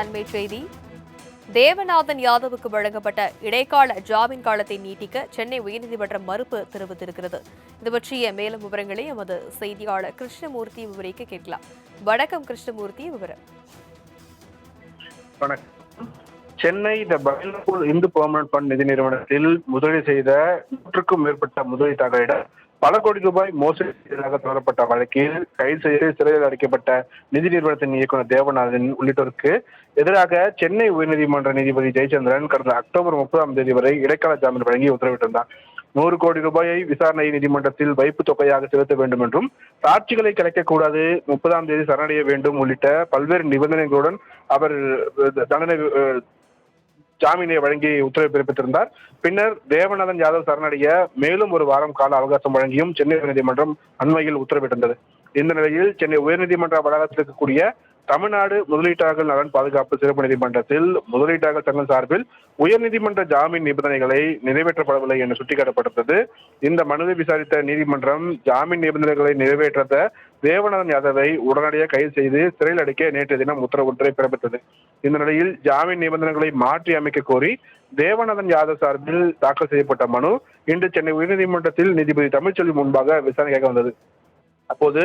அண்மை செய்தி. தேவநாதன் யாதவுக்கு வழங்கப்பட்ட இடைக்கால ஜாமீன் காலத்தை நீட்டிக்க சென்னை உயர்நீதிமன்றம் மறுப்பு தெரிவித்திருக்கிறது. இது பற்றிய மேலும் விவரங்களை எமது செய்தியாளர் கிருஷ்ணமூர்த்தி விவரிக்க கேட்கலாம். வணக்கம் கிருஷ்ணமூர்த்தி விவரம். சென்னை இந்த இந்து பர்மனன்ட் ஃபண்ட் நிதி நிறுவனத்தில் முதலீடு செய்த நூற்றுக்கும் மேற்பட்ட முதலீட்டாளரிடம் பல கோடி ரூபாய் மோசடி செய்ததாக தொடரப்பட்ட வழக்கில் கைது செய்து சிறையில் அடைக்கப்பட்ட நிதி நிறுவனத்தின் இயக்குநர் தேவநாதன் உள்ளிட்டோருக்கு எதிராக சென்னை உயர்நீதிமன்ற நீதிபதி ஜெயச்சந்திரன் கடந்த அக்டோபர் முப்பதாம் தேதி வரை இடைக்கால ஜாமீன் வழங்கி உத்தரவிட்டிருந்தார். நூறு கோடி ரூபாயை விசாரணை நீதிமன்றத்தில் வைப்பு தொகையாக செலுத்த வேண்டும் என்றும் சாட்சிகளை கிடைக்கக்கூடாது முப்பதாம் தேதி சரணடைய வேண்டும் உள்ளிட்ட பல்வேறு நிபந்தனைகளுடன் அவர் தண்டனை ஜாமீனை வழங்கி உத்தரவு பிறப்பித்திருந்தார். பின்னர் தேவநாதன் யாதவ் சரணடைய மேலும் ஒரு வாரம் கால அவகாசம் வழங்கியும் சென்னை உயர்நீதிமன்றம் அண்மையில் உத்தரவிட்டிருந்தது. இந்த நிலையில் சென்னை உயர்நீதிமன்ற வளாகத்தில் இருக்கக்கூடிய தமிழ்நாடு முதலீட்டாளர்கள் நலன் பாதுகாப்பு சிறப்பு நீதிமன்றத்தில் முதலீட்டாளர்கள் சங்கம் சார்பில் உயர்நீதிமன்ற ஜாமீன் நிபந்தனைகளை நிறைவேற்றப்படவில்லை என்று சுட்டிக்காட்டப்பட்டிருந்தது. இந்த மனுவை விசாரித்த நீதிமன்றம் ஜாமீன் நிபந்தனைகளை நிறைவேற்றாத தேவநாதன் யாதவை உடனடியாக கைது செய்து சிறையில் அடைக்க நேற்று தினம் உத்தரவு ஒன்றை பிறப்பித்தது. இந்த நிலையில் ஜாமீன் நிபந்தனைகளை மாற்றி அமைக்க கோரி தேவநாதன் யாதவ் சார்பில் தாக்கல் செய்யப்பட்ட மனு இன்று சென்னை உயர்நீதிமன்றத்தில் நீதிபதி தமிழ்ச்செல்வி முன்பாக விசாரணைக்காக வந்தது. அப்போது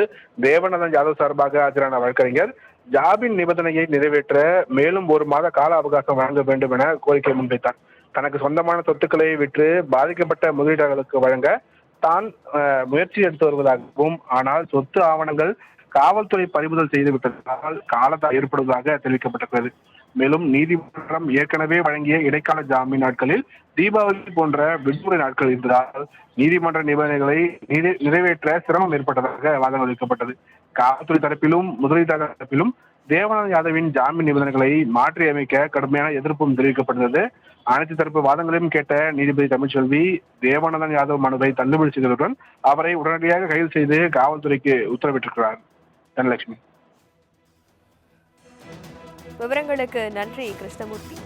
தேவநாதன் யாதவ் சார்பாக ஆஜரான வழக்கறிஞர் ஜாமீன் நிபந்தனையை நிறைவேற்ற மேலும் ஒரு மாத கால அவகாசம் வழங்க வேண்டும் என கோரிக்கை முன்வைத்தார். தனக்கு சொந்தமான சொத்துக்களை விற்று பாதிக்கப்பட்ட முதலீட்டாளர்களுக்கு வழங்க தான் முயற்சி எடுத்து வருவதாகவும் ஆனால் சொத்து ஆவணங்கள் காவல்துறை பறிமுதல் செய்துவிட்டதால் காலத்தை ஏற்படுவதாக தெரிவிக்கப்பட்டிருக்கிறது. மேலும் நீதிமன்றம் ஏற்கனவே வழங்கிய இடைக்கால ஜாமீன் நாட்களில் தீபாவளி போன்ற விடுமுறை நாட்கள் இருந்ததால் நீதிமன்ற நிபந்தனைகளை நிறை- நிறைவேற்ற சிரமம் ஏற்பட்டதாக வாதம் அளிக்கப்பட்டது. காவல்துறை தரப்பிலும் முதலீட்டாளர் தரப்பிலும் தேவநாதன் யாதவின் ஜாமீன் நிபந்தனைகளை மாற்றி அமைக்க கடுமையான எதிர்ப்பும் தெரிவிக்கப்பட்டது அனைத்து தரப்பு வாதங்களையும் கேட்ட நீதிபதி தமிழ்ச்செல்வி தேவானந்தன் யாதவ் மனுவை தள்ளுபடி செய்ததுடன் அவரை உடனடியாக கைது செய்து காவல்துறைக்கு உத்தரவிட்டிருக்கிறார். தனலட்சுமி. விவரங்களுக்கு நன்றி கிருஷ்ணமூர்த்தி.